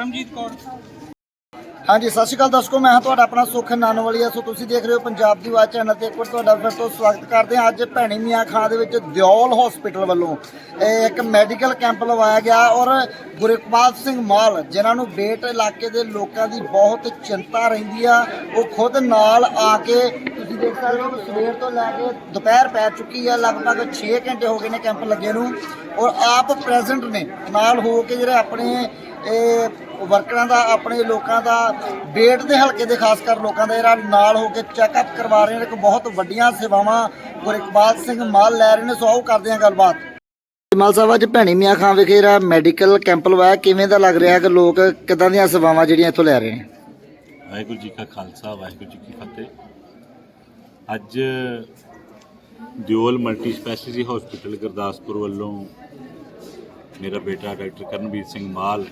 ਪਰਮਜੀਤ ਕੌਰ। ਹਾਂਜੀ, ਸਤਿ ਸ਼੍ਰੀ ਅਕਾਲ ਦਰਸ਼ਕੋ, ਮੈਂ ਹਾਂ ਤੁਹਾਡਾ ਆਪਣਾ ਸੁਖ ਨਾਨਵਾਲੀਆ। ਸੋ ਤੁਸੀਂ ਦੇਖ ਰਹੇ ਹੋ ਪੰਜਾਬ ਦੀ ਆਵਾਜ਼ ਚੈਨਲ ਤੇ ਇੱਕ ਵਾਰ ਤੁਹਾਡਾ ਫਿਰ ਤੋਂ ਸਵਾਗਤ ਕਰਦੇ ਹਾਂ। ਅੱਜ ਭੈਣੀ ਮੀਆਂ ਖਾਂ ਦੇ ਵਿੱਚ ਦਿਓਲ ਹਸਪੀਟਲ ਵੱਲੋਂ ਇੱਕ ਮੈਡੀਕਲ ਕੈਂਪ ਲਵਾਇਆ ਗਿਆ ਔਰ ਗੁਰਕਬਾਲ ਸਿੰਘ ਮਾਲ, ਜਿਨ੍ਹਾਂ ਨੂੰ ਬੇਟ ਇਲਾਕੇ ਦੇ ਲੋਕਾਂ ਦੀ ਬਹੁਤ ਚਿੰਤਾ ਰਹਿੰਦੀ ਆ, ਉਹ ਖੁਦ ਨਾਲ ਆ ਕੇ ਤੁਸੀਂ ਦੇਖ ਸਕਦੇ ਹੋ ਸਵੇਰ ਤੋਂ ਲੈ ਕੇ ਦੁਪਹਿਰ ਪੈ ਚੁੱਕੀ ਆ, ਲਗਭਗ 6 ਘੰਟੇ ਹੋ ਗਏ ਨੇ ਕੈਂਪ ਲੱਗੇ ਨੂੰ ਔਰ ਆਪ ਪ੍ਰੈਜ਼ੈਂਟ ਨੇ ਨਾਲ ਹੋ ਕੇ ਜਿਹੜੇ ਆਪਣੇ ਇਹ ਵਰਕਰਾਂ ਦਾ, ਆਪਣੇ ਲੋਕਾਂ ਦਾ, ਬੇਟ ਦੇ ਹਲਕੇ ਦੇ ਖਾਸ ਕਰ ਲੋਕਾਂ ਦਾ ਜਿਹੜਾ ਨਾਲ ਹੋ ਕੇ ਚੈੱਕਅਪ ਕਰਵਾ ਰਹੇ ਨੇ ਕਿ ਬਹੁਤ ਵੱਡੀਆਂ ਸੇਵਾਵਾਂ ਗੁਰਇਕਬਾਲ ਸਿੰਘ ਮਾਲ ਲੈ ਰਹੇ ਨੇ, ਸੋ ਆਓ ਕਰਦੇ ਹਾਂ ਗੱਲਬਾਤ। ਮਾਲ ਸਾਹਿਬ, ਅੱਜ ਭੈਣੀ ਮੀਆਂ ਖਾਂ ਵਿਖੇ ਜਿਹੜਾ ਮੈਡੀਕਲ ਕੈਂਪ ਲਵਾਇਆ, ਕਿਵੇਂ ਦਾ ਲੱਗ ਰਿਹਾ ਕਿ ਲੋਕ ਕਿਦਾਂ ਦੀਆਂ ਸੇਵਾਵਾਂ ਜਿਹੜੀਆਂ ਇੱਥੋਂ ਲੈ ਰਹੇ ਨੇ? ਵਾਹਿਗੁਰੂ ਜੀ ਕਾ ਖਾਲਸਾ, ਵਾਹਿਗੁਰੂ ਜੀ ਕੀ ਫਤਿਹ। ਅੱਜ Deol multi speciality hospital Gurdaspur ਵੱਲੋਂ ਮੇਰਾ ਬੇਟਾ ਡਾਕਟਰ ਕਰਨਵੀਰ ਸਿੰਘ ਮਾਲ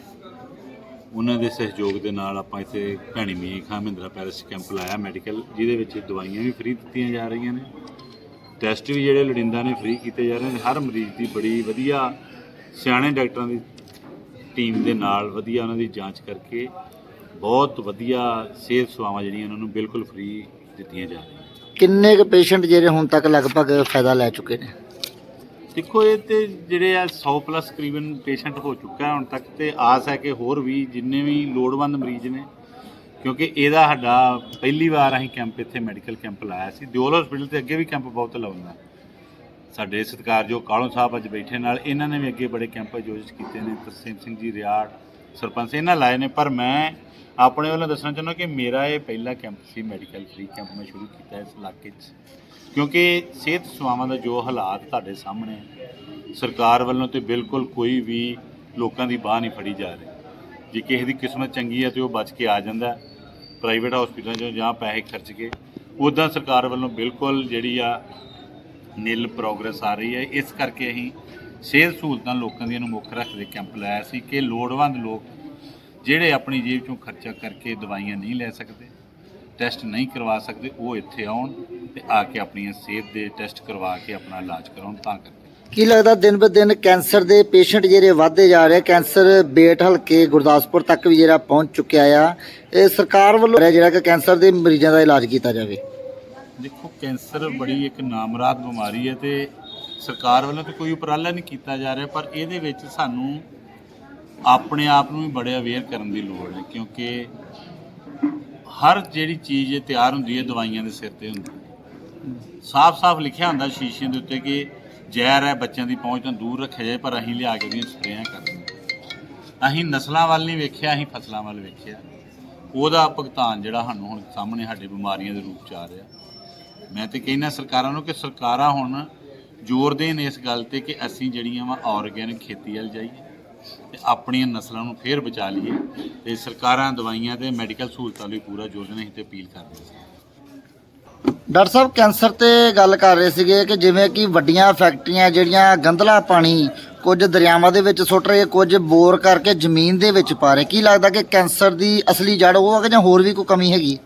ਉਹਨਾਂ ਦੇ ਸਹਿਯੋਗ ਦੇ ਨਾਲ ਆਪਾਂ ਇੱਥੇ ਭੈਣੀ ਮੀਆਂ ਖਾਂ ਮਹਿੰਦਰਾ ਪੈਲਸ ਕੈਂਪ ਲਾਇਆ ਮੈਡੀਕਲ, ਜਿਹਦੇ ਵਿੱਚ ਦਵਾਈਆਂ ਵੀ ਫ੍ਰੀ ਦਿੱਤੀਆਂ ਜਾ ਰਹੀਆਂ ਨੇ। ਟੈਸਟ ਵੀ ਜਿਹੜੇ ਲੋੜੀਂਦਾ ਨੇ ਫ੍ਰੀ ਕੀਤੇ ਜਾ ਰਹੇ ਨੇ। ਹਰ ਮਰੀਜ਼ ਦੀ ਬੜੀ ਵਧੀਆ, ਸਿਆਣੇ ਡਾਕਟਰਾਂ ਦੀ ਟੀਮ ਦੇ ਨਾਲ ਵਧੀਆ ਉਹਨਾਂ ਦੀ ਜਾਂਚ ਕਰਕੇ ਬਹੁਤ ਵਧੀਆ ਸਿਹਤ ਸੇਵਾਵਾਂ ਜਿਹੜੀਆਂ ਉਹਨਾਂ ਨੂੰ ਬਿਲਕੁਲ ਫ੍ਰੀ ਦਿੱਤੀਆਂ ਜਾ ਰਹੀਆਂ ਕਿੰਨੇ ਕੁ ਪੇਸ਼ੈਂਟ ਜਿਹੜੇ ਹੁਣ ਤੱਕ ਲਗਭਗ ਫਾਇਦਾ ਲੈ ਚੁੱਕੇ ਨੇ? ਦੇਖੋ, ਇਹ ਤੇ ਜਿਹੜੇ ਆ 100 ਪਲੱਸ ਕਰੀਬਨ ਪੇਸ਼ੈਂਟ ਹੋ ਚੁੱਕਾ ਹੁਣ ਤੱਕ ਤੇ ਆਸ ਹੈ ਕਿ ਹੋਰ ਵੀ ਜਿੰਨੇ ਵੀ ਲੋੜਵੰਦ ਮਰੀਜ਼ ਨੇ, ਕਿਉਂਕਿ ਇਹਦਾ ਸਾਡਾ ਪਹਿਲੀ ਵਾਰ ਅਸੀਂ ਕੈਂਪ ਇੱਥੇ ਮੈਡੀਕਲ ਕੈਂਪ ਲਾਇਆ ਸੀ। ਦਿਓਲ ਹਸਪੀਟਲ ਤੇ ਅੱਗੇ ਵੀ ਕੈਂਪ ਬਹੁਤ ਲਾਉਂਦਾ। ਸਾਡੇ ਸਤਿਕਾਰਯੋਗ ਕਾਲੋਂ ਸਾਹਿਬ ਅੱਜ ਬੈਠੇ ਨਾਲ, ਇਹਨਾਂ ਨੇ ਵੀ ਅੱਗੇ ਬੜੇ ਕੈਂਪ ਆਯੋਜਿਤ ਕੀਤੇ ਨੇ। ਤਰਸੇਮ ਸਿੰਘ ਜੀ, ਰਿਆੜ ਸਰਪੰਚ ਇਹਨਾਂ ਲਾਏ ਨੇ, ਪਰ ਮੈਂ ਆਪਣੇ ਵੱਲੋਂ ਦੱਸਣਾ ਚਾਹੁੰਦਾ ਕਿ ਮੇਰਾ ਇਹ ਪਹਿਲਾ ਕੈਂਪ ਸੀ ਮੈਡੀਕਲ ਫ੍ਰੀ ਕੈਂਪ ਮੈਂ ਸ਼ੁਰੂ ਕੀਤਾ ਇਸ ਇਲਾਕੇ 'ਚ। ਕਿਉਂਕਿ ਸਿਹਤ ਸੇਵਾਵਾਂ ਦਾ ਜੋ ਹਾਲਾਤ ਤੁਹਾਡੇ ਸਾਹਮਣੇ ਸਰਕਾਰ ਵੱਲੋਂ ਤੇ ਬਿਲਕੁਲ ਕੋਈ ਵੀ ਲੋਕਾਂ ਦੀ ਬਾਹ ਨਹੀਂ ਫੜੀ ਜਾ ਰਹੀ। ਜੇ ਕਿਸੇ ਦੀ ਕਿਸਮਤ ਚੰਗੀ ਹੈ ਤੇ ਉਹ ਬਚ ਕੇ ਆ ਜਾਂਦਾ ਪ੍ਰਾਈਵੇਟ ਹਸਪੀਟਲਾਂ 'ਚੋਂ ਜਾਂ ਪੈਸੇ ਖਰਚ ਕੇ। ਉੱਦਾਂ ਸਰਕਾਰ ਵੱਲੋਂ ਬਿਲਕੁਲ ਜਿਹੜੀ ਆ ਨਿਲ ਪ੍ਰੋਗਰੈਸ ਆ ਰਹੀ ਹੈ। ਇਸ ਕਰਕੇ ਅਸੀਂ ਸਿਹਤ ਸਹੂਲਤਾਂ ਲੋਕਾਂ ਦੀਆਂ ਨੂੰ ਮੁੱਖ ਰੱਖਦੇ ਕੈਂਪ ਲਾਇਆ ਸੀ ਕਿ ਲੋੜਵੰਦ ਲੋਕ ਜਿਹੜੇ ਆਪਣੀ ਜੇਬ ਚੋਂ ਖਰਚਾ ਕਰਕੇ ਦਵਾਈਆਂ ਨਹੀਂ ਲੈ ਸਕਦੇ ਟੈਸਟ ਨਹੀਂ ਕਰਵਾ ਸਕਦੇ ਉਹ ਇੱਥੇ ਆਉਣ ਤੇ ਆ ਕੇ ਆਪਣੀਆਂ ਸਿਹਤ ਦੇ ਟੈਸਟ ਕਰਵਾ ਕੇ ਆਪਣਾ ਇਲਾਜ ਕਰਾਉਣ ਤਾਂ ਕਰਕੇ। ਕੀ ਲੱਗਦਾ ਦਿਨ ਬ ਦਿਨ ਕੈਂਸਰ ਦੇ ਪੇਸ਼ੈਂਟ ਜਿਹੜੇ ਵੱਧਦੇ ਜਾ ਰਹੇ ਕੈਂਸਰ ਬੇਟ ਹਲਕੇ ਗੁਰਦਾਸਪੁਰ ਤੱਕ ਵੀ ਜਿਹੜਾ ਪਹੁੰਚ ਚੁੱਕਿਆ ਆ ਇਹ ਸਰਕਾਰ ਵੱਲੋਂ ਜਿਹੜਾ ਕਿ ਕੈਂਸਰ ਦੇ ਮਰੀਜ਼ਾਂ ਦਾ ਇਲਾਜ ਕੀਤਾ ਜਾਵੇ? ਦੇਖੋ ਕੈਂਸਰ ਬੜੀ ਇੱਕ ਨਾਮਰਾਦ ਬਿਮਾਰੀ ਹੈ ਤੇ ਸਰਕਾਰ ਵੱਲੋਂ ਤਾਂ ਕੋਈ ਉਪਰਾਲਾ ਨਹੀਂ ਕੀਤਾ ਜਾ ਰਿਹਾ, ਪਰ ਇਹਦੇ ਵਿੱਚ ਸਾਨੂੰ ਆਪਣੇ ਆਪ ਨੂੰ ਵੀ ਬੜੇ ਅਵੇਅਰ ਕਰਨ ਦੀ ਲੋੜ ਹੈ, ਕਿਉਂਕਿ ਹਰ ਜਿਹੜੀ ਚੀਜ਼ ਤਿਆਰ ਹੁੰਦੀ ਹੈ, ਦਵਾਈਆਂ ਦੇ ਸਿਰ ਤੇ ਹੁੰਦੀ ਹੈ। ਸਾਫ਼-ਸਾਫ਼ ਲਿਖਿਆ ਹੁੰਦਾ ਸ਼ੀਸ਼ੇ ਦੇ ਉੱਤੇ ਕਿ ਜ਼ਹਿਰ ਹੈ, ਬੱਚਿਆਂ ਦੀ ਪਹੁੰਚ ਤੋਂ ਦੂਰ ਰੱਖਿਆ ਜਾਏ, ਪਰ ਅਸੀਂ ਲਿਆ ਕੇ ਉਹਦੀਆਂ ਸਪਰੇਆਂ ਕਰਦੇ ਅਸੀਂ ਨਸਲਾਂ ਵੱਲ ਨਹੀਂ ਵੇਖਿਆ, ਅਸੀਂ ਫਸਲਾਂ ਵੱਲ ਵੇਖਿਆ। ਉਹਦਾ ਭੁਗਤਾਨ ਜਿਹੜਾ ਸਾਨੂੰ ਹੁਣ ਸਾਹਮਣੇ ਸਾਡੇ ਬਿਮਾਰੀਆਂ ਦੇ ਰੂਪ ਚ ਆ ਰਿਹਾ। ਮੈਂ ਤੇ ਕਹਿੰਦਾ ਸਰਕਾਰਾਂ ਨੂੰ ਕਿ ਸਰਕਾਰਾਂ ਹੁਣ ਜ਼ੋਰ ਦੇਣ ਇਸ ਗੱਲ ਤੇ ਕਿ ਅਸੀਂ ਜਿਹੜੀਆਂ ਵਾ ਆਰਗੈਨਿਕ ਖੇਤੀ ਵੱਲ ਜਾਈਏ ਤੇ ਆਪਣੀਆਂ ਨਸਲਾਂ ਨੂੰ ਫੇਰ ਬਚਾ ਲਈਏ ਤੇ ਸਰਕਾਰਾਂ ਦਵਾਈਆਂ ਤੇ ਮੈਡੀਕਲ ਸਹੂਲਤਾਂ ਲਈ ਪੂਰਾ ਜ਼ੋਰ ਦੇਣ ਤੇ ਅਪੀਲ ਕਰਦੇ ਹਾਂ। ਡਾਕਟਰ ਸਾਹਿਬ, ਕੈਂਸਰ ਤੇ ਗੱਲ ਕਰ ਰਹੇ ਸੀਗੇ ਕਿ ਜਿਵੇਂ ਕਿ ਵੱਡੀਆਂ ਫੈਕਟਰੀਆਂ ਜਿਹੜੀਆਂ ਗੰਧਲਾ ਪਾਣੀ ਕੁਝ ਦਰਿਆਵਾਂ ਦੇ ਵਿੱਚ ਸੁੱਟ ਰਹੇ, ਕੁਝ ਬੋਰ ਕਰਕੇ ਜ਼ਮੀਨ ਦੇ ਵਿੱਚ ਪਾ ਰਹੇ, ਕੀ ਲੱਗਦਾ ਕਿ ਕੈਂਸਰ ਦੀ ਅਸਲੀ ਜੜ ਉਹ ਹੈ ਕਿ ਜਾਂ ਹੋਰ ਵੀ ਕੋਈ ਕਮੀ ਹੈਗੀ?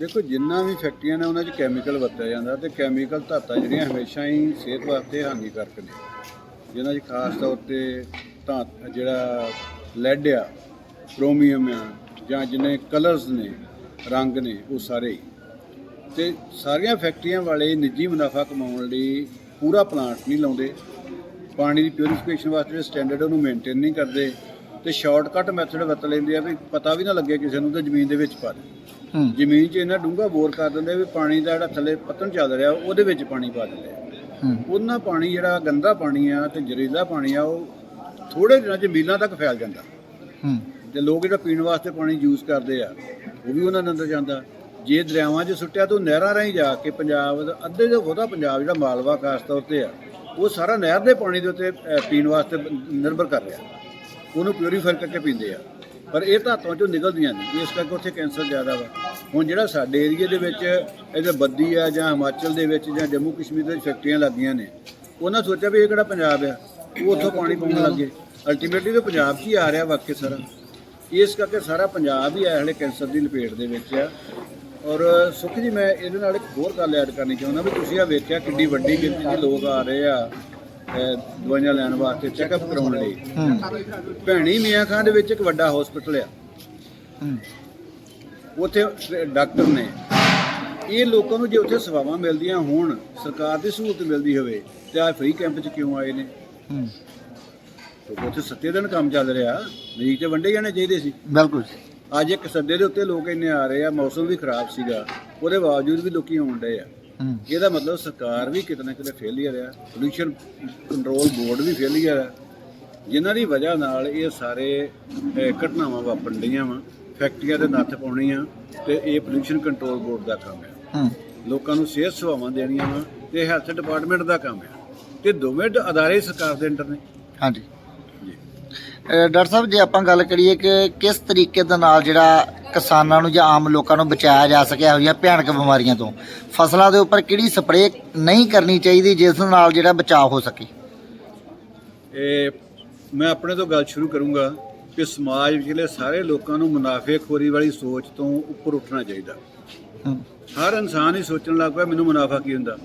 ਦੇਖੋ, ਜਿੰਨਾ ਵੀ ਫੈਕਟਰੀਆਂ ਨੇ ਉਹਨਾਂ 'ਚ ਕੈਮੀਕਲ ਵਰਤਿਆ ਜਾਂਦਾ ਤੇ ਕੈਮੀਕਲ ਧਾਤਾਂ ਜਿਹੜੀਆਂ ਹਮੇਸ਼ਾ ਹੀ ਸਿਹਤ ਵਾਸਤੇ ਹਾਨੀਕਾਰਕ ਨੇ। ਜਿਨ੍ਹਾਂ 'ਚ ਖਾਸ ਤੌਰ ਤੇ ਧਾਤ, ਜਿਹੜਾ ਲੈਡ ਆ ਕ੍ਰੋਮੀਅਮ ਆ, ਜਾਂ ਜਿੰਨੇ ਕਲਰਸ ਨੇ, ਰੰਗ ਨੇ, ਉਹ ਸਾਰੇ ਹੀ। ਤੇ ਸਾਰੀਆਂ ਫੈਕਟਰੀਆਂ ਵਾਲੇ ਨਿੱਜੀ ਮੁਨਾਫਾ ਕਮਾਉਣ ਲਈ ਪੂਰਾ ਪਲਾਂਟ ਨਹੀਂ ਲਾਉਂਦੇ। ਪਾਣੀ ਦੀ ਪਿਊਰੀਫਿਕੇਸ਼ਨ ਵਾਸਤੇ ਜਿਹੜੇ ਸਟੈਂਡਰਡ ਉਹਨੂੰ ਮੇਨਟੇਨ ਨਹੀਂ ਕਰਦੇ। ਤੇ ਸ਼ਾਰਟਕਟ ਮੈਥਡ ਵਰਤ ਲੈਂਦੇ ਆ ਵੀ ਪਤਾ ਵੀ ਨਾ ਲੱਗੇ ਕਿਸੇ ਨੂੰ ਤਾਂ ਜ਼ਮੀਨ ਦੇ ਵਿੱਚ ਪਾ ਦੇ। ਜ਼ਮੀਨ 'ਚ ਇੰਨਾ ਡੂੰਘਾ ਬੋਰ ਕਰ ਦਿੰਦੇ ਵੀ ਪਾਣੀ ਦਾ ਜਿਹੜਾ ਥੱਲੇ ਪਤਨ ਚੱਲ ਰਿਹਾ ਉਹਦੇ ਵਿੱਚ ਪਾਣੀ ਪਾ ਦਿੰਦੇ ਉਹਨਾਂ ਪਾਣੀ ਜਿਹੜਾ ਗੰਦਾ ਪਾਣੀ ਆ ਤੇ ਜ਼ਹਿਰੀਲਾ ਪਾਣੀ ਆ ਉਹ ਥੋੜੇ ਦਿਨਾਂ 'ਚ ਮੀਲਾਂ ਤੱਕ ਫੈਲ ਜਾਂਦਾ। ਤੇ ਲੋਕ ਜਿਹੜਾ ਪੀਣ ਵਾਸਤੇ ਪਾਣੀ ਯੂਜ਼ ਕਰਦੇ ਆ ਉਹ ਵੀ ਉਹਨਾਂ ਦੇ ਅੰਦਰ ਜਾਂਦਾ। ਜੇ ਦਰਿਆਵਾਂ 'ਚ ਸੁੱਟਿਆ ਤਾਂ ਨਹਿਰਾਂ ਰਾਹੀਂ ਜਾ ਕੇ ਪੰਜਾਬ ਦਾ ਅੱਧੇ ਤੋਂ ਬਹੁਤਾ ਪੰਜਾਬ ਜਿਹੜਾ ਮਾਲਵਾ ਖਾਸ ਤੌਰ ਤੇ ਆ ਉਹ ਸਾਰਾ ਨਹਿਰ ਦੇ ਪਾਣੀ ਦੇ ਉੱਤੇ ਪੀਣ ਵਾਸਤੇ ਨਿਰਭਰ ਕਰ ਰਿਹਾ। ਉਹਨੂੰ ਪਿਓਰੀਫਾਈ ਕਰਕੇ ਪੀਂਦੇ ਆ। ਪਰ ਇਹ ਧਾਤਾਂ ਚੋਂ ਨਿਕਲਦੀਆਂ ਨਹੀਂ। ਇਸ ਕਰਕੇ ਉੱਥੇ ਕੈਂਸਰ ਜ਼ਿਆਦਾ ਵਾ। ਹੁਣ ਜਿਹੜਾ ਸਾਡੇ ਏਰੀਏ ਦੇ ਵਿੱਚ ਇਹਦੇ ਬੱਦੀ ਆ ਜਾਂ ਹਿਮਾਚਲ ਦੇ ਵਿੱਚ ਜਾਂ ਜੰਮੂ ਕਸ਼ਮੀਰ ਦੇ ਵਿੱਚ ਫੈਕਟਰੀਆਂ ਲੱਗੀਆਂ ਨੇ, ਉਹਨਾਂ ਸੋਚਿਆ ਵੀ ਇਹ ਕਿਹੜਾ ਪੰਜਾਬ ਆ? ਉਹ ਉੱਥੋਂ ਪਾਣੀ ਪਾਉਣ ਲੱਗੇ ਅਲਟੀਮੇਟਲੀ ਤਾਂ ਪੰਜਾਬ 'ਚ ਹੀ ਆ ਰਿਹਾ ਵਾਕਿਆ ਸਾਰਾ। ਇਸ ਕਰਕੇ ਸਾਰਾ ਪੰਜਾਬ ਹੀ ਇਸ ਹਲੇ ਕੈਂਸਰ ਦੀ ਲਪੇਟ ਦੇ ਵਿੱਚ ਆ। ਔਰ ਸੁਖ ਜੀ, ਮੈਂ ਇਹਦੇ ਨਾਲ ਇੱਕ ਹੋਰ ਗੱਲ ਐਡ ਕਰਨੀ ਚਾਹੁੰਦਾ ਵੀ ਤੁਸੀਂ ਆ ਵੇਖਿਆ ਕਿੰਨੀ ਵੱਡੀ ਗਿਣਤੀ 'ਚ ਲੋਕ ਆ ਰਹੇ ਆ। ਦਵਾਈਆਂ ਲੈਣ ਵਾਸਤੇ ਚੈੱਕਅਪ ਕਰਾਉਣ ਲਈ। ਭੈਣੀ ਮੀਆਂ ਖਾਂ ਦੇ ਵਿੱਚ ਇੱਕ ਵੱਡਾ ਹਸਪੀਟਲ ਆ। ਉੱਥੇ ਡਾਕਟਰ ਨੇ। ਇਹ ਲੋਕਾਂ ਨੂੰ ਜੇ ਉੱਥੇ ਸੇਵਾਵਾਂ ਮਿਲਦੀਆਂ ਹੋਣ ਸਰਕਾਰ ਦੀ ਸਹੂਲਤ ਮਿਲਦੀ ਹੋਵੇ ਤੇ ਆ ਫ੍ਰੀ ਕੈਂਪ 'ਚ ਕਿਉਂ ਆਏ ਨੇ? ਹੂੰ। ਕਿਉਂਕਿ ਉੱਥੇ ਸੱਤੇ ਦਿਨ ਕੰਮ ਚੱਲ ਰਿਹਾ। ਮਰੀਜ਼ ਤੇ ਵੰਡੇ ਜਾਣੇ ਚਾਹੀਦੇ ਸੀ। ਬਿਲਕੁਲ ਅੱਜ ਇੱਕ ਸੱਦੇ ਦੇ ਉੱਤੇ ਲੋਕ ਇੰਨੇ ਆ ਰਹੇ ਆ ਮੌਸਮ ਵੀ ਖਰਾਬ ਸੀਗਾ। ਉਹਦੇ ਬਾਵਜੂਦ ਵੀ ਲੋਕੀ ਆਉਣ ਡਏ ਆ। ਇਹਦਾ ਮਤਲਬ ਸਰਕਾਰ ਵੀ ਕਿਤੇ ਨਾ ਕਿਤੇ ਫੇਲੀਅਰ ਆ ਪੋਲੂਸ਼ਨ ਕੰਟਰੋਲ ਬੋਰਡ ਵੀ ਫੇਲੀਅਰ ਆ ਜਿਨ੍ਹਾਂ ਦੀ ਵਜ੍ਹਾ ਨਾਲ ਇਹ ਸਾਰੇ ਘਟਨਾਵਾਂ ਵਾਪਰਨ ਡਈਆਂ ਵਾ। ਫੈਕਟਰੀਆਂ ਦੇ ਨੱਥ ਪਾਉਣੀਆਂ ਤੇ ਇਹ ਪੋਲੂਸ਼ਨ ਕੰਟਰੋਲ ਬੋਰਡ ਦਾ ਕੰਮ ਹੈ ਹੂੰ। ਲੋਕਾਂ ਨੂੰ ਸਿਹਤ ਸੇਵਾਵਾਂ ਦੇਣੀਆਂ ਵਾ ਤੇ ਹੈਲਥ ਡਿਪਾਰਟਮੈਂਟ ਦਾ ਕੰਮ ਹੈ ਤੇ ਦੋਵੇਂ ਅਦਾਰੇ ਸਰਕਾਰ ਦੇ ਅੰਡਰ ਨੇ। ਹਾਂਜੀ। ਡਾਕਟਰ ਸਾਹਿਬ ਜੇ ਆਪਾਂ ਗੱਲ ਕਰੀਏ ਕਿ ਕਿਸ ਤਰੀਕੇ ਦੇ ਨਾਲ ਜਿਹੜਾ ਕਿਸਾਨਾਂ ਨੂੰ ਜਾਂ ਆਮ ਲੋਕਾਂ ਨੂੰ ਬਚਾਇਆ ਜਾ ਸਕੇ ਇਹੋ ਜਿਹੀਆਂ ਭਿਆਨਕ ਬਿਮਾਰੀਆਂ ਤੋਂ। ਫਸਲਾਂ ਦੇ ਉੱਪਰ ਕਿਹੜੀ ਸਪਰੇਅ ਨਹੀਂ ਕਰਨੀ ਚਾਹੀਦੀ ਜਿਸ ਨਾਲ ਜਿਹੜਾ ਬਚਾਅ ਹੋ ਸਕੇ? ਇਹ ਮੈਂ ਆਪਣੇ ਤੋਂ ਗੱਲ ਸ਼ੁਰੂ ਕਰੂੰਗਾ ਕਿ ਸਮਾਜ ਵਿਚਲੇ ਸਾਰੇ ਲੋਕਾਂ ਨੂੰ ਮੁਨਾਫੇਖੋਰੀ ਵਾਲੀ ਸੋਚ ਤੋਂ ਉੱਪਰ ਉੱਠਣਾ ਚਾਹੀਦਾ। ਹਰ ਇਨਸਾਨ ਹੀ ਸੋਚਣ ਲੱਗ ਪਿਆ ਮੈਨੂੰ ਮੁਨਾਫਾ ਕੀ ਹੁੰਦਾ?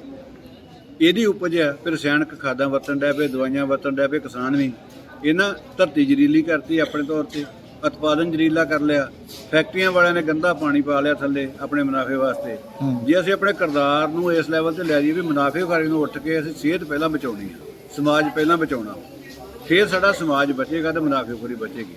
ਇਹਦੀ ਉਪਜ ਹੈ ਫਿਰ ਰਸਾਇਣਕ ਖਾਦਾਂ ਵਰਤਣ ਡੈ ਪਏ ਦਵਾਈਆਂ ਵਰਤਣ ਡੈ ਪਏ ਕਿਸਾਨ ਵੀ। ਇਹਨਾਂ ਧਰਤੀ ਜ਼ਰੀਲੀ ਕਰਤੀ ਆਪਣੇ ਤੌਰ ਤੇ। ਉਤਪਾਦਨ ਜ਼ਰੀਲਾ ਕਰ ਲਿਆ। ਫੈਕਟਰੀਆਂ ਵਾਲਿਆਂ ਨੇ ਗੰਦਾ ਪਾਣੀ ਪਾ ਲਿਆ ਥੱਲੇ ਆਪਣੇ ਮੁਨਾਫੇ ਵਾਸਤੇ। ਹੂੰ। ਜੇ ਅਸੀਂ ਆਪਣੇ ਕਿਰਦਾਰ ਨੂੰ ਇਸ ਲੈਵਲ ਤੇ ਲੈ ਜਾਈਏ ਵੀ ਮੁਨਾਫੇਖੋਰੀ ਨੂੰ ਉੱਠ ਕੇ ਅਸੀਂ ਸਿਹਤ ਪਹਿਲਾਂ ਬਚਾਉਣੀ ਆ ਸਮਾਜ ਪਹਿਲਾਂ ਬਚਾਉਣਾ। ਫਿਰ ਸਾਡਾ ਸਮਾਜ ਬਚੇਗਾ ਤੇ ਮੁਨਾਫੇਖੋਰੀ ਬਚੇਗੀ।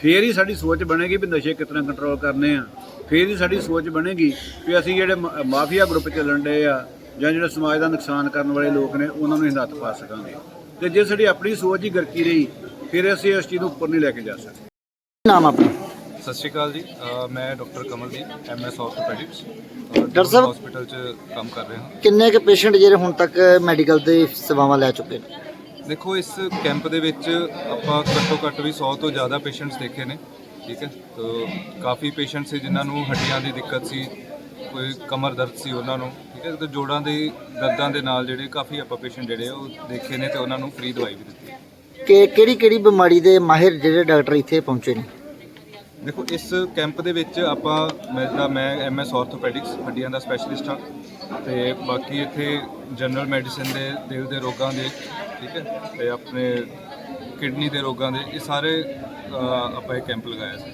ਫੇਰ ਹੀ ਸਾਡੀ ਸੋਚ ਬਣੇਗੀ ਵੀ ਨਸ਼ੇ ਕਿਤਨਾ ਕੰਟਰੋਲ ਕਰਨੇ ਆ। ਫੇਰ ਹੀ ਸਾਡੀ ਸੋਚ ਬਣੇਗੀ ਵੀ ਅਸੀਂ ਜਿਹੜੇ ਮਾਫੀਆ ਗਰੁੱਪ ਚੱਲਣ ਡਏ ਆ ਜਾਂ ਜਿਹੜੇ ਸਮਾਜ ਦਾ ਨੁਕਸਾਨ ਕਰਨ ਵਾਲੇ ਲੋਕ ਨੇ ਉਹਨਾਂ ਨੂੰ ਹਿਦਾਇਤ ਪਾ ਸਕਾਂਗੇ। ਤੇ ਜੇ ਸਾਡੀ ਆਪਣੀ ਸੋਚ ਹੀ ਗਰਕੀ ਰਹੀ ਫਿਰ ਅਸੀਂ ਇਸ ਚੀਜ਼ ਨੂੰ ਉੱਪਰ ਨਹੀਂ ਲੈ ਕੇ ਜਾ ਸਕਦੇ। ਨਾਮ ਆਪਣਾ? ਸਤਿ ਸ਼੍ਰੀ ਅਕਾਲ ਜੀ। ਅ, ਮੈਂ doctor Kamaldeep MS orthopaedics doctor ਸਾਹਿਬ- ਹਸਪੀਟਲ 'ਚ ਕੰਮ ਕਰ ਰਿਹਾ ਹਾਂ। ਕਿੰਨੇ ਕੁ ਪੇਸ਼ੈਂਟ ਜਿਹੜੇ ਹੁਣ ਤੱਕ ਮੈਡੀਕਲ ਦੇ ਸੇਵਾਵਾਂ ਲੈ ਚੁੱਕੇ ਨੇ? ਦੇਖੋ ਇਸ ਕੈਂਪ ਦੇ ਵਿੱਚ ਆਪਾਂ ਘੱਟੋ ਘੱਟ ਵੀ 100 ਤੋਂ ਜ਼ਿਆਦਾ ਪੇਸ਼ੈਂਟਸ ਦੇਖੇ ਨੇ ਠੀਕ ਹੈ? ਤੋ ਕਾਫੀ ਪੇਸ਼ੈਂਟ ਸੀ ਜਿਨ੍ਹਾਂ ਨੂੰ ਹੱਡੀਆਂ ਦੀ ਦਿੱਕਤ ਸੀ ਕੋਈ ਕਮਰ ਦਰਦ ਸੀ ਉਹਨਾਂ ਨੂੰ ਠੀਕ ਹੈ? ਤੇ ਜੋੜਾਂ ਦੇ ਦਰਦਾਂ ਦੇ ਨਾਲ ਜਿਹੜੇ ਕਾਫੀ ਆਪਾਂ ਪੇਸ਼ੈਂਟ ਜਿਹੜੇ ਆ ਉਹ ਦੇਖੇ ਨੇ ਤੇ ਉਹਨਾਂ ਨੂੰ ਫ੍ਰੀ ਦਵਾਈ ਵੀ ਦਿੱਤੀ। ਕਿ ਕਿਹੜੀ ਕਿਹੜੀ ਬਿਮਾਰੀ ਦੇ ਮਾਹਿਰ ਜਿਹੜੇ ਡਾਕਟਰ ਇੱਥੇ ਪਹੁੰਚੇ ਨੇ? ਦੇਖੋ ਇਸ ਕੈਂਪ ਦੇ ਵਿੱਚ ਆਪਾਂ ਮੈਂ ਜਿਹੜਾ ਮੈਂ ਐਮਐਸ ਆਰਥੋਪੈਡਿਕਸ ਹੱਡੀਆਂ ਦਾ ਸਪੈਸ਼ਲਿਸਟ ਹਾਂ ਤੇ ਬਾਕੀ ਇੱਥੇ ਜਨਰਲ ਮੈਡੀਸਿਨ ਦੇ ਦਿਲ ਦੇ ਰੋਗਾਂ ਦੇ ਠੀਕ ਹੈ ਤੇ ਆਪਣੇ ਕਿਡਨੀ ਦੇ ਰੋਗਾਂ ਦੇ ਇਹ ਸਾਰੇ ਆਪਾਂ ਇਹ ਕੈਂਪ ਲਗਾਇਆ ਸੀ।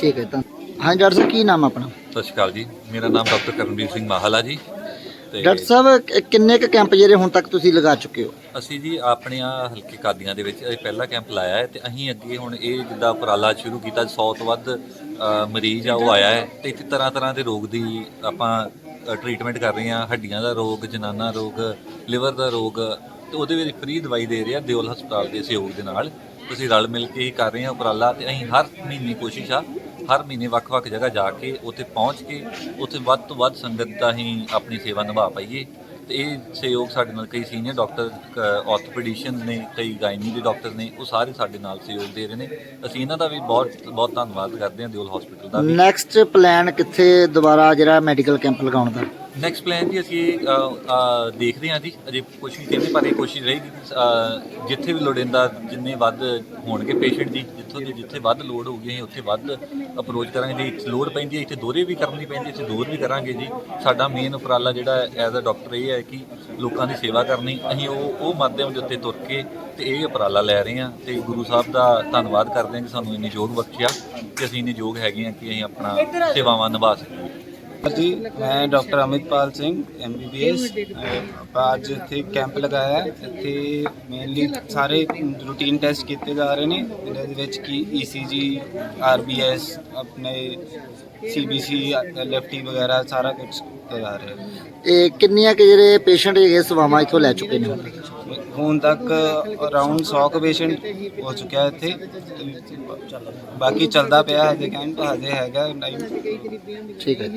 ਠੀਕ ਹੈ ਤਾਂ। ਹਾਂ ਡਾਕਟਰ ਸਾਹਿਬ ਕੀ ਨਾਮ ਆਪਣਾ? ਸਤਿ ਸ਼੍ਰੀ ਅਕਾਲ ਜੀ। ਮੇਰਾ ਨਾਮ ਡਾਕਟਰ ਕਰਨਵੀਰ ਸਿੰਘ ਮਾਹਲਾ ਜੀ। ਡਾਕਟਰ ਸਾਹਿਬ ਕਿ- ਕਿੰਨੇ ਕੁ ਕੈਂਪ ਜਿਹੜੇ ਹੁਣ ਤੱਕ ਤੁਸੀਂ ਲਗਾ ਚੁੱਕੇ ਹੋ? ਅਸੀਂ ਜੀ ਆਪਣੀਆਂ ਹਲਕੇ ਕਾਦੀਆਂ ਦੇ ਵਿੱਚ ਇਹ ਪਹਿਲਾ ਕੈਂਪ ਲਾਇਆ ਹੈ ਤੇ ਅਸੀਂ ਅੱਗੇ ਹੁਣ ਇਹ ਜਿੱਦਾਂ ਉਪਰਾਲਾ ਸ਼ੁਰੂ ਕੀਤਾ 100 ਤੋਂ ਵੱਧ ਅ, ਮਰੀਜ਼ ਆ ਉਹ ਆਇਆ ਹੈ ਤੇ ਇੱਥੇ ਤਰ੍ਹਾਂ ਤਰ੍ਹਾਂ ਦੇ ਰੋਗ ਦੀ ਆਪਾਂ ਟ੍ਰੀਟਮੈਂਟ ਕਰ ਰਹੇ ਹਾਂ। ਹੱਡੀਆਂ ਦਾ ਰੋਗ ਜਨਾਨਾ ਰੋਗ ਲਿਵਰ ਦਾ ਰੋਗ ਤੇ ਉਹਦੇ ਵਿੱਚ ਫ੍ਰੀ ਦਵਾਈ ਦੇ ਰਹੇ ਆ ਦਿਓਲ ਹਸਪਤਾਲ ਦੇ ਸਹਿਯੋਗ ਦੇ ਨਾਲ। ਤੁਸੀਂ ਰਲ ਮਿਲ ਕੇ ਹੀ ਕਰ ਰਹੇ ਹਾਂ ਉਪਰਾਲਾ ਤੇ ਅਸੀਂ ਹਰ ਮਹੀਨੇ ਕੋਸ਼ਿਸ਼ ਆ ਹਰ ਮਹੀਨੇ ਵੱਖ-ਵੱਖ ਜਗ੍ਹਾ ਜਾ ਕੇ ਉੱਥੇ ਪਹੁੰਚ ਕੇ ਉੱਥੇ ਵੱਧ ਤੋਂ ਵੱਧ ਸੰਗਤ ਦਾ ਹੀ ਆਪਣੀ ਸੇਵਾ ਨਿਭਾ ਪਾਈਏ। ਤੇ ਇਹ ਸਹਿਯੋਗ ਸਾਡੇ ਨਾਲ ਕਈ ਸੀਨੀਅਰ ਡਾਕਟਰ ਆਰਥੋਪੈਡਿਸ਼ੀਅਨ ਨੇ, ਕਈ ਗਾਇਨੀ ਦੇ ਡਾਕਟਰ ਨੇ, ਉਹ ਸਾਰੇ ਸਾਡੇ ਨਾਲ ਸਹਿਯੋਗ ਦੇ ਰਹੇ ਨੇ। ਅਸੀਂ ਇਹਨਾਂ ਦਾ ਵੀ ਬਹੁਤ ਬਹੁਤ ਧੰਨਵਾਦ ਕਰਦੇ ਹਾਂ ਦਿਓਲ ਹਸਪੀਟਲ ਦਾ ਵੀ। ਨੈਕਸਟ ਪਲਾਨ ਕਿੱਥੇ ਦੁਬਾਰਾ ਜਿਹੜਾ ਮੈਡੀਕਲ ਕੈਂਪ ਲਗਾਉਣ ਦਾ? ਨੈਕਸਟ ਪਲਾਨ ਜੀ ਅਸੀਂ ਦੇਖਦੇ ਹਾਂ ਜੀ। ਅਜੇ ਕੁਝ ਨਹੀਂ ਕਹਿੰਦੇ ਪਰ ਇਹ ਕੋਸ਼ਿਸ਼ ਰਹੇਗੀ ਕਿ, ਜਿੱਥੇ ਵੀ ਲੋੜੀਂਦਾ ਜਿੰਨੇ ਵੱਧ ਹੋਣਗੇ ਪੇਸ਼ੈਂਟ ਦੀ ਜਿੱਥੋਂ ਦੀ ਜਿੱਥੇ ਵੱਧ ਲੋੜ ਹੋਊਗੀ ਅਸੀਂ ਉੱਥੇ ਵੱਧ ਅਪਰੋਚ ਕਰਾਂਗੇ। ਜੇ ਇੱਥੇ ਲੋੜ ਪੈਂਦੀ ਹੈ ਇੱਥੇ ਦੋਰੇ ਵੀ ਕਰਨੀ ਪੈਂਦੀ ਇੱਥੇ ਦੂਰ ਵੀ ਕਰਾਂਗੇ ਜੀ। ਸਾਡਾ ਮੇਨ ਉਪਰਾਲਾ ਜਿਹੜਾ ਐਜ਼ ਅ ਡਾਕਟਰ ਇਹ ਹੈ ਕਿ ਲੋਕਾਂ ਦੀ ਸੇਵਾ ਕਰਨੀ। ਅਸੀਂ ਉਹ ਉਹ ਮਾਧਿਅਮ ਦੇ ਉੱਤੇ ਤੁਰ ਕੇ ਤੇ ਇਹ ਉਪਰਾਲਾ ਲੈ ਰਹੇ ਹਾਂ। ਤੇ ਗੁਰੂ ਸਾਹਿਬ ਦਾ ਧੰਨਵਾਦ ਕਰਦੇ ਹਾਂ ਕਿ ਸਾਨੂੰ ਇੰਨੀ ਯੋਗ ਬਖਸ਼ਿਆ ਕਿ ਅਸੀਂ ਇੰਨੇ ਯੋਗ ਹੈਗੇ ਹਾਂ ਕਿ ਅਸੀਂ ਆਪਣਾ ਸੇਵਾਵਾਂ ਨਿਭਾ ਸਕੀਏ। ਜੀ ਮੈਂ ਡਾਕਟਰ ਅਮਿਤਪਾਲ ਸਿੰਘ ਐਮਬੀਬੀਐਸ ਆਪਾਂ ਅੱਜ ਇੱਥੇ ਕੈਂਪ ਲਗਾਇਆ ਹੈ। ਇੱਥੇ ਮੇਨਲੀ ਸਾਰੇ ਰੂਟੀਨ ਟੈਸਟ ਕੀਤੇ ਜਾ ਰਹੇ ਨੇ। ਇਹਦੇ ਵਿੱਚ ਕੀ E ਈਸੀਜੀ ਆਰਬੀਐਸ ਆਪਣੇ ਸੀਬੀਸੀ ਲੈਫਟੀ ਵਗੈਰਾ ਸਾਰਾ ਕੁਝ ਕੀਤਾ ਜਾ ਰਿਹਾ ਹੈ। ਇਹ ਕਿੰਨੀਆਂ ਕਿ ਜਿਹੜੇ ਪੇਸ਼ੈਂਟ ਹੈਗੇ ਸੇਵਾਵਾਂ ਇੱਥੋਂ ਲੈ ਚੁੱਕੇ ਨੇ? ਹੁਣ ਤੱਕ? ਅਰਾਊਂਡ 100 ਕੁ ਪੇਸ਼ੈਂਟ ਹੋ ਚੁੱਕਿਆ ਇੱਥੇ। ਬਾਕੀ ਚੱਲਦਾ ਪਿਆ ਹਜੇ ਕੈਂਪ ਹਜੇ ਹੈਗਾ ਟਾਈਮ ਠੀਕ ਹੈ